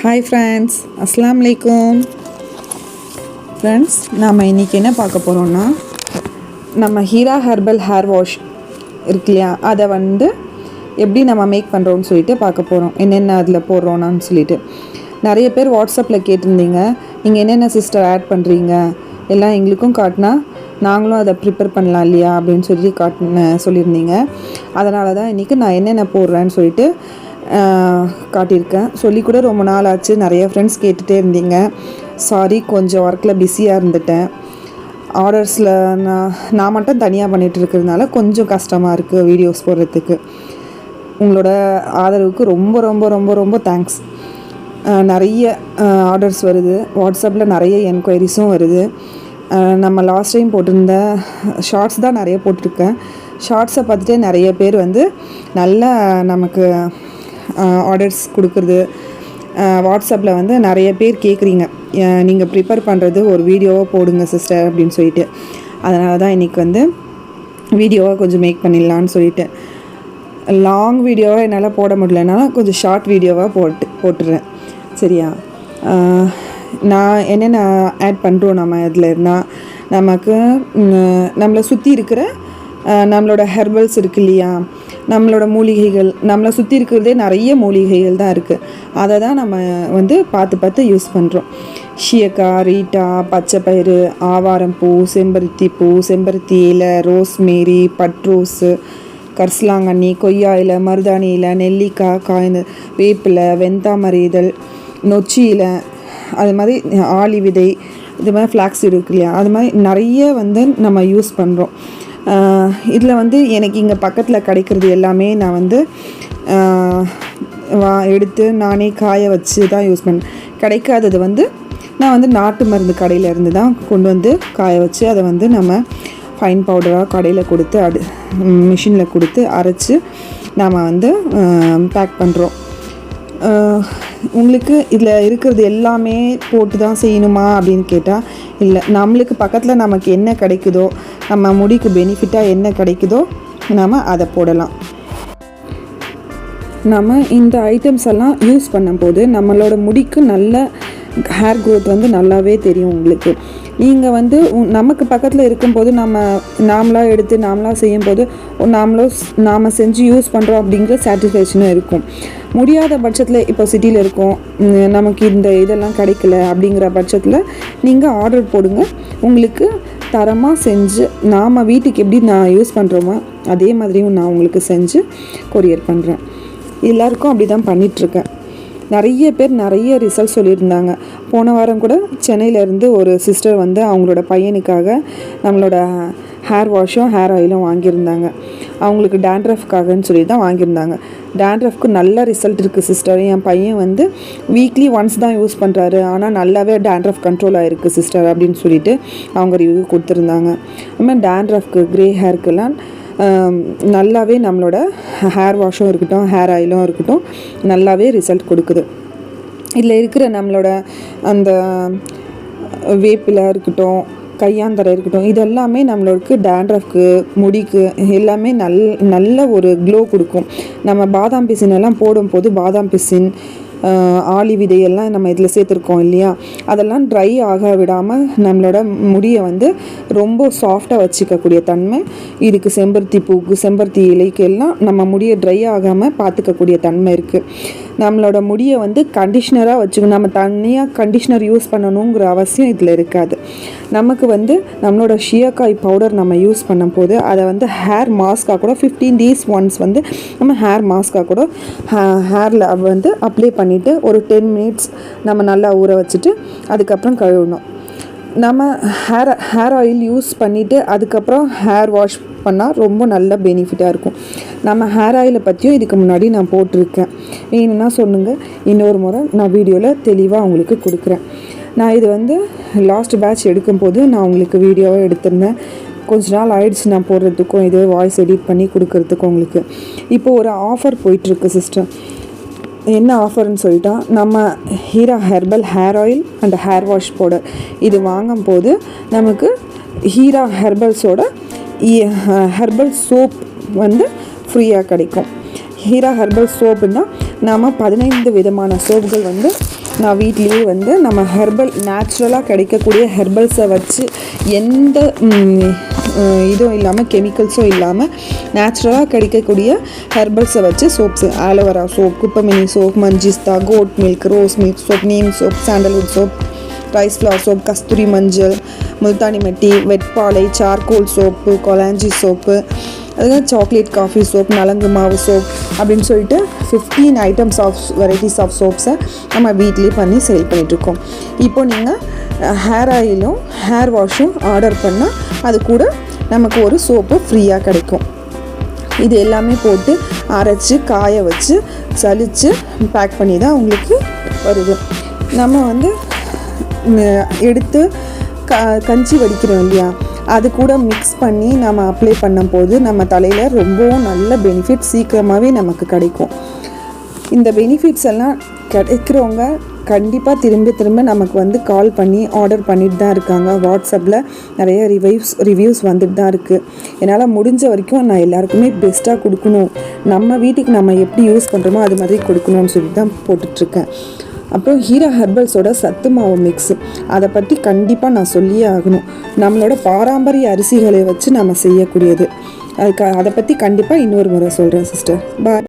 Hi friends அஸ்லாம் வலைக்கும் friends நாம் இன்றைக்கி என்ன பார்க்க போகிறோம்னா நம்ம ஹீரா ஹெர்பல் ஹேர் வாஷ் இருக்கு இல்லையா? அதை வந்து எப்படி நம்ம மேக் பண்ணுறோம்னு சொல்லிட்டு பார்க்க போகிறோம் என்னென்ன அதில் போடுறோன்னு சொல்லிட்டு. நிறைய பேர் வாட்ஸ்அப்பில் கேட்டிருந்தீங்க. நீங்கள் என்னென்ன சிஸ்டர் ஆட் பண்ணுறீங்க எல்லாம் எங்களுக்கும் காட்டினா நாங்களும் அதை ப்ரிப்பேர் பண்ணலாம் இல்லையா? அப்படின்னு சொல்லி காட்டின சொல்லியிருந்தீங்க. அதனால தான் இன்றைக்கி நான் என்னென்ன போடுறேன்னு சொல்லிட்டு காட்டியிருக்கேன். சொல்லி கூட ரொம்ப நாள் ஆச்சு நிறைய ஃப்ரெண்ட்ஸ் கேட்டுகிட்டே இருந்தீங்க. சாரி கொஞ்சம் ஒர்க்கில் பிஸியாக இருந்துட்டேன். ஆர்டர்ஸில் நான் நான் மட்டும் தனியாக பண்ணிகிட்டு இருக்கிறதுனால கொஞ்சம் கஷ்டமாக இருக்குது வீடியோஸ் போடுறதுக்கு. உங்களோட ஆதரவுக்கு ரொம்ப ரொம்ப ரொம்ப ரொம்ப தேங்க்ஸ் நிறைய ஆர்டர்ஸ் வருது. வாட்ஸ்அப்பில் நிறைய என்கொயரிஸும் வருது. நம்ம லாஸ்ட் டைம் போட்டிருந்த ஷார்ட்ஸ் தான் நிறைய போட்டிருக்கேன். ஷார்ட்ஸை பார்த்துட்டே நிறைய பேர் வந்து நல்ல நமக்கு ஆர்டர்ஸ் கொடுக்குறது வாட்ஸ்அப்பில் வந்து நிறைய பேர் கேட்குறீங்க நீங்கள் ப்ரிப்பேர் பண்ணுறது ஒரு வீடியோவாக போடுங்க சிஸ்டர் அப்படின்னு சொல்லிட்டு. அதனால தான் இன்றைக்கி வந்து வீடியோவாக கொஞ்சம் மேக் பண்ணிடலான்னு சொல்லிட்டு. லாங் வீடியோவாக என்னால் போட முடியலனாலும் கொஞ்சம் ஷார்ட் வீடியோவாக போட்டு போட்டுடுறேன் சரியா? நான் என்னென்ன ஆட் பண்ணுறோம் நம்ம இதில் இருந்தால் நமக்கு நம்மளை சுற்றி இருக்கிற நம்மளோட ஹெர்பல்ஸ் இருக்கு இல்லையா? நம்மளோட மூலிகைகள் நம்மளை சுற்றி இருக்கிறதே நிறைய மூலிகைகள் தான் இருக்குது அதை தான் நம்ம வந்து பார்த்து பார்த்து யூஸ் பண்ணுறோம் ஷியக்காய் ரீட்டா பச்சைப்பயிறு ஆவாரம்பூ செம்பருத்தி பூ செம்பருத்தி இலை ரோஸ்மேரி பட்ரோஸு கர்சலாங்கண்ணி கொய்யா இலை மருதாணி இலை நெல்லிக்காய் காய்ந்த வேப்பிலை வெந்தாமரை இதழ் நொச்சி இலை அது மாதிரி ஆளி விதை இது மாதிரி ஃப்ளாக்ஸ் இருக்கு இல்லையா? அது மாதிரி நிறைய வந்து நம்ம யூஸ் பண்ணுறோம் இதில் வந்து எனக்கு இங்கே பக்கத்தில் கிடைக்கிறது எல்லாமே நான் வந்து வா எடுத்து நானே காய வச்சு தான் யூஸ் பண்ணேன் கிடைக்காதது வந்து நான் வந்து நாட்டு மருந்து கடையிலேருந்து தான் கொண்டு வந்து காய வச்சு அதை வந்து நம்ம ஃபைன் பவுடராக கடையில் கொடுத்து அடு மிஷினில் கொடுத்து அரைச்சி நாம் வந்து பேக் பண்ணுறோம் உங்களுக்கு இதில் இருக்கிறது எல்லாமே போட்டு தான் செய்யணுமா அப்படின்னு கேட்டால் இல்லை நம்மளுக்கு பக்கத்தில் நமக்கு என்ன கிடைக்குதோ நம்ம முடிக்கு பெனிஃபிட்டாக என்ன கிடைக்குதோ நாம் அதை போடலாம். நம்ம இந்த ஐட்டம்ஸ் எல்லாம் யூஸ் பண்ணும்போது நம்மளோட முடிக்கு நல்ல ஹேர் க்ரோத் வந்து நல்லாவே தெரியும் உங்களுக்கு. நீங்கள் வந்து உ- நமக்கு பக்கத்தில் இருக்கும்போது நம்ம நாமளாக எடுத்து நாமளாக செய்யும்போது ஒ- நாமளோ நாம செஞ்சு யூஸ் பண்ணுறோம் அப்படிங்கிற சாட்டிஸ்ஃபேக்ஷனும் இருக்கும். முடியாத பட்சத்தில் இப்போ சிட்டியில் இருக்கோம் நமக்கு இந்த இதெல்லாம் கிடைக்கல அப்படிங்கிற பட்சத்தில் நீங்கள் ஆர்டர் போடுங்க. உங்களுக்கு தரமாக செஞ்சு நாம் வீட்டுக்கு எப்படி நான் யூஸ் பண்ணுறோமோ அதே மாதிரியும் நான் உங்களுக்கு செஞ்சு கொரியர் பண்ணுறேன் எல்லாருக்கும் அப்படி தான் பண்ணிகிட்ருக்கேன் நிறைய பேர் நிறைய ரிசல்ட் சொல்லியிருந்தாங்க. போன வாரம் கூட சென்னையிலேருந்து ஒரு சிஸ்டர் வந்து அவங்களோட பையனுக்காக நம்மளோட ஹேர் வாஷும் ஹேர் ஆயிலும் வாங்கியிருந்தாங்க. அவங்களுக்கு டேண்ட்ரஃப்காகன்னு சொல்லி தான் வாங்கியிருந்தாங்க. டேண்ட்ரஃப்க்கு நல்ல ரிசல்ட் இருக்குது சிஸ்டர் என் பையன் வந்து வீக்லி ஒன்ஸ் தான் யூஸ் பண்ணுறாரு ஆனால் நல்லாவே டேண்ட்ரஃப் கண்ட்ரோல் ஆகிருக்கு சிஸ்டர் அப்படின்னு சொல்லிட்டு அவங்க ரிவ்யூ கொடுத்துருந்தாங்க. அதுமாதிரி டேண்ட்ரஃப்க்கு க்ரே ஹேர்க்கெல்லாம் நல்லாவே நம்மளோட ஹேர் வாஷும் இருக்கட்டும் ஹேர் ஆயிலும் இருக்கட்டும் நல்லாவே ரிசல்ட் கொடுக்குது. இதில் இருக்கிற நம்மளோட அந்த வேப்பிலை இருக்கட்டும் கையாந்தரை இருக்கட்டும் இதெல்லாமே நம்மளுக்கு டேண்ட்ரஃப்க்கு முடிக்கு எல்லாமே நல் நல்ல ஒரு க்ளோ கொடுக்கும். நம்ம பாதாம் பிசின் எல்லாம் போடும்போது பாதாம் பிசின் ஆளி விதையெல்லாம் நம்ம இதில் சேர்த்துருக்கோம் இல்லையா? அதெல்லாம் ட்ரை ஆக விடாமல் நம்மளோட முடியை வந்து ரொம்ப சாஃப்டாக வச்சுக்கக்கூடிய தன்மை இதுக்கு செம்பருத்தி பூக்கு செம்பருத்தி இலைக்கு எல்லாம் நம்ம முடியை ட்ரை ஆகாமல் பார்த்துக்கக்கூடிய தன்மை இருக்குது நம்மளோட முடியை வந்து கண்டிஷ்னராக வச்சுக்கணும். நம்ம தனியாக கண்டிஷ்னர் யூஸ் பண்ணணுங்கிற அவசியம் இதில் இருக்காது. நமக்கு வந்து நம்மளோட ஷியக்காய் பவுடர் நம்ம யூஸ் பண்ணும்போது அதை வந்து ஹேர் மாஸ்க்காக கூட ஃபிஃப்டீன் டேஸ் ஒன்ஸ் வந்து நம்ம ஹேர் மாஸ்க்காக கூட ஹேரில் வந்து அப்ளை பண்ணிவிட்டு ஒரு டென் மினிட்ஸ் நம்ம நல்லா ஊற வச்சுட்டு அதுக்கப்புறம் கழுவணும். நம்ம ஹேர் ஹேர் ஆயில் யூஸ் பண்ணிவிட்டு அதுக்கப்புறம் ஹேர் வாஷ் பண்ணால் ரொம்ப நல்ல பெனிஃபிட்டாக இருக்கும். நம்ம ஹேர் ஆயிலை பற்றியும் இதுக்கு முன்னாடி நான் போட்டிருக்கேன். வேணும்னா சொல்லுங்கள் இன்னொரு முறை நான் வீடியோவில் தெளிவாக உங்களுக்கு கொடுக்குறேன். நான் இது வந்து லாஸ்ட் பேட்ச் எடுக்கும்போது நான் உங்களுக்கு வீடியோவாக எடுத்திருந்தேன். கொஞ்ச நாள் ஆயிடுச்சு நான் போடுறதுக்கும் இதே வாய்ஸ் எடிட் பண்ணி கொடுக்கறதுக்கும் உங்களுக்கு. இப்போ ஒரு ஆஃபர் போயிட்டுருக்கு சிஸ்டர் என்ன ஆஃபர்னு சொல்லிட்டா நம்ம Heera herbal hair oil and hair wash powder இது வாங்கும்போது நமக்கு ஹீரா ஹெர்பல்ஸோட ஹெர்பல் சோப் வந்து ஃப்ரீயாக கிடைக்கும். ஹீரா ஹெர்பல் சோப்புன்னா நாம் பதினைந்து விதமான சோப்புகள் வந்து நான் வீட்லேயே வந்து நம்ம ஹெர்பல் நேச்சுரலாக கிடைக்கக்கூடிய ஹெர்பல்ஸை வச்சு எந்த இதுவும் இல்லாமல் கெமிக்கல்ஸும் இல்லாமல் நேச்சுரலாக கிடைக்கக்கூடிய ஹெர்பல்ஸை வச்சு சோப்ஸு ஆலோவரா சோப் குப்பமினி soap மஞ்சிஸ்தா goat milk rose milk soap neem soap sandalwood soap rice flower soap கஸ்தூரி மஞ்சள் முல்தானி மட்டி வெட்பாலை சார்கோல் சோப்பு கொலாஞ்சி சோப்பு அதுதான் சாக்லேட் காஃபி சோப் நலங்கு மாவு சோப் அப்படின்னு சொல்லிட்டு fifteen items of varieties of சோப்ஸை நம்ம வீட்லேயே பண்ணி சேல் பண்ணிகிட்ருக்கோம் இப்போ நீங்கள் ஹேர் ஆயிலும் ஹேர் வாஷும் ஆர்டர் பண்ணால் அது கூட நமக்கு ஒரு சோப்பு ஃப்ரீயாக கிடைக்கும். இது எல்லாமே போட்டு அரைச்சி காய வச்சு சலித்து பேக் பண்ணி தான் உங்களுக்கு வருது. நம்ம வந்து எடுத்து க கஞ்சி வடிக்கிறோம் இல்லையா? அது கூட மிக்ஸ் பண்ணி நம்ம அப்ளை பண்ணும்போது நம்ம தலையில் ரொம்பவும் நல்ல பெனிஃபிட் சீக்கிரமாகவே நமக்கு கிடைக்கும். இந்த பெனிஃபிட்ஸ் எல்லாம் கிடைக்கிறவங்க கண்டிப்பாக திரும்ப திரும்ப நமக்கு வந்து கால் பண்ணி ஆர்டர் பண்ணிட்டு தான் இருக்காங்க. வாட்ஸ்அப்பில் நிறைய ரிவ்யூஸ் ரிவ்யூஸ் வந்துட்டு தான் இருக்குது என்னால் முடிஞ்ச வரைக்கும் நான் எல்லாருக்குமே பெஸ்ட்டாக கொடுக்கணும். நம்ம வீட்டுக்கு நம்ம எப்படி யூஸ் பண்ணுறோமோ அது மாதிரி கொடுக்கணும்னு சொல்லி தான் போட்டுட்ருக்கேன் அப்புறம் ஹீரா ஹெர்பல்ஸோட சத்து மாவு மிக்ஸு அதை பற்றி கண்டிப்பாக நான் சொல்லியே ஆகணும். நம்மளோட பாரம்பரிய அரிசிகளை வச்சு நம்ம செய்யக்கூடியது. அதுக்கு அதை பற்றி கண்டிப்பாக இன்னொரு முறை சொல்கிறேன் சிஸ்டர் பாய்